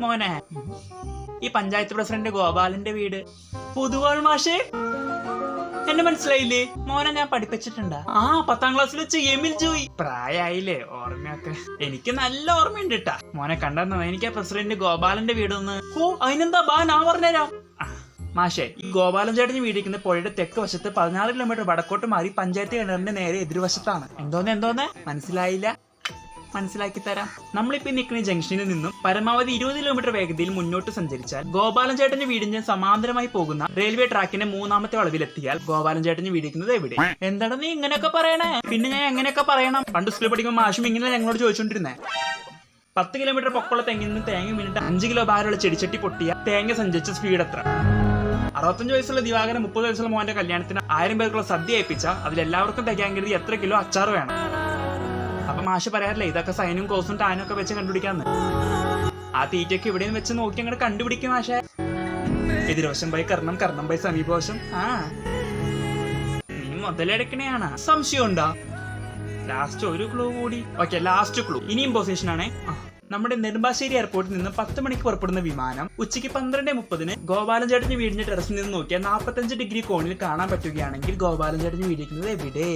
മോനെ. ഈ പഞ്ചായത്ത് പ്രസിഡന്റ് ഗോപാലന്റെ വീട്. പുതുവാൾ മാഷേ. എന്നെ മനസ്സിലായില്ലേ? മോനെ ഞാൻ പഠിപ്പിച്ചിട്ടുണ്ട്. ആ പത്താം ക്ലാസ്സിൽ വെച്ച് എമിൽ ജോയി. പ്രായായില്ലേ? ഓർമ്മയൊക്കെ. എനിക്ക് നല്ല ഓർമ്മയുണ്ട് ഇട്ടാ മോനെ കണ്ടെന്നോ എനിക്ക് ആ പ്രസിഡന്റ് ഗോപാലന്റെ ഒന്ന്. ഓ അതിനെന്താ ബാ ഞാൻ പറഞ്ഞുതരാം. മാഷേ ഈ ഗോപാലൻ ചേട്ടന് വീടിക്കുന്ന പുഴയുടെ തെക്ക് വശത്ത് പതിനാറ് കിലോമീറ്റർ വടക്കോട്ട് മാറി പഞ്ചായത്ത് കിണറിന്റെ നേരെ എതിർവശത്താണ്. എന്തോന്ന് എന്തോന്ന്? മനസ്സിലായില്ല. മനസ്സിലാക്കി തരാം. നമ്മളിപ്പോ നിൽക്കുന്ന ജംഗ്ഷനിൽ നിന്നും പരമാവധി ഇരുപത് കിലോമീറ്റർ വേഗതയിൽ മുന്നോട്ട് സഞ്ചരിച്ചാൽ ഗോപാലൻ ചേട്ടന്റെ വീടിന് സമാന്തരമായി പോകുന്ന റെയിൽവേ ട്രാക്കിന്റെ മൂന്നാമത്തെ വളവിലെത്തിയാൽ ഗോപാലൻ ചേട്ടന് വീടിക്കുന്നത് എവിടെ? എന്താണ് നീ ഇങ്ങനെയൊക്കെ പറയണേ? പിന്നെ ഞാൻ എങ്ങനെയൊക്കെ പറയണം? പണ്ട് സ്കൂളിൽ പഠിക്കുമ്പോൾ മാഷും ഇങ്ങനെ ഞങ്ങളോട് ചോദിച്ചോണ്ടിരുന്നേ. പത്ത് കിലോമീറ്റർ പൊക്കമുള്ള തെങ്ങിൽ നിന്ന് തേങ്ങ വീണിട്ട് അഞ്ച് കിലോ ഭാരമുള്ള ചെടിച്ചട്ടി പൊട്ടിയ തേങ്ങ സഞ്ചരിച്ച സ്പീഡ് എത്ര? അറുപത്തഞ്ച് വയസ്സുള്ള ദിവാകരൻ മുപ്പത് വയസ്സുള്ള മോന്റെ കല്യാണത്തിന് ആയിരം പേർക്കുള്ള സദ്യ ഏൽപ്പിച്ച അതിലെല്ലാവർക്കും തികയാൻ കരുതി എത്ര കിലോ അച്ചാർ വേണം? മാഷ് പറയാറില്ലേ ഇതൊക്കെ സൈനും കോസും ടാനും ഒക്കെ വെച്ച് കണ്ടുപിടിക്കാന്ന്. ആ തീറ്റയൊക്കെ ഇവിടെയും വെച്ച് നോക്കി അങ്ങോട്ട് കണ്ടുപിടിക്കും മാഷെ. എതിരോശം പോയി കർണം കർണം പോയി സമീപവശം. ആ. നീ മുതലെടുക്കണേയാണ്. സംശയം ഉണ്ടോ ലാസ്റ്റ് ഒരു ക്ലൂ കൂടി. ഓക്കെ ലാസ്റ്റ് ക്ലൂ ഇനിയും പൊസിഷൻ ആണേ. നമ്മുടെ നെടുമ്പാശ്ശേരി എയർപോർട്ടിൽ നിന്ന് പത്ത് മണിക്ക് പുറപ്പെടുന്ന വിമാനം ഉച്ചയ്ക്ക് പന്ത്രണ്ട് മുപ്പതിന് ഗോപാലൻ ചേട്ടന് വീടിന്റെ ടെറസിൽ നിന്ന് നോക്കിയാൽ നാൽപ്പത്തഞ്ച് ഡിഗ്രി കോണിൽ കാണാൻ പറ്റുകയാണെങ്കിൽ ഗോപാലൻ ചേട്ടന് വീടിക്കുന്നത് എവിടെ?